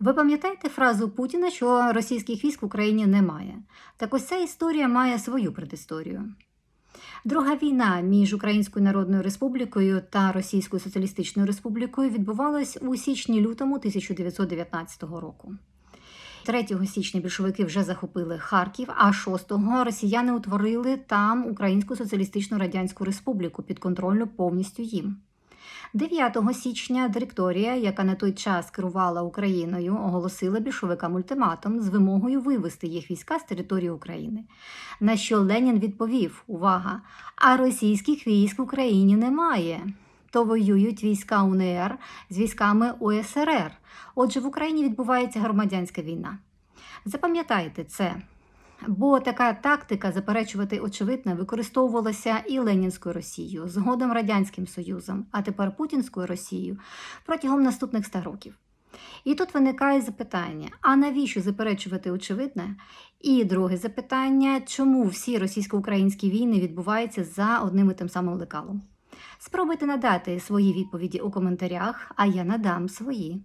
Ви пам'ятаєте фразу Путіна, що російських військ в Україні немає? Так ось ця історія має свою предісторію. Друга війна між Українською Народною Республікою та Російською Соціалістичною Республікою відбувалась у січні-лютому 1919 року. 3 січня більшовики вже захопили Харків, а 6-го росіяни утворили там Українську Соціалістичну Радянську Республіку підконтрольну повністю їм. 9 січня директорія, яка на той час керувала Україною, оголосила більшовикам ультиматум з вимогою вивести їх війська з території України. На що Ленін відповів: Увага! А російських військ в Україні немає. То воюють війська УНР з військами УСРР. Отже, в Україні відбувається громадянська війна. Запам'ятайте це. Бо така тактика заперечувати очевидне використовувалася і Ленінською Росією, згодом Радянським Союзом, а тепер Путінською Росією протягом наступних ста років. І тут виникає запитання: а навіщо заперечувати очевидне? І друге запитання, чому всі російсько-українські війни відбуваються за одним і тим самим лекалом? Спробуйте надати свої відповіді у коментарях, а я надам свої.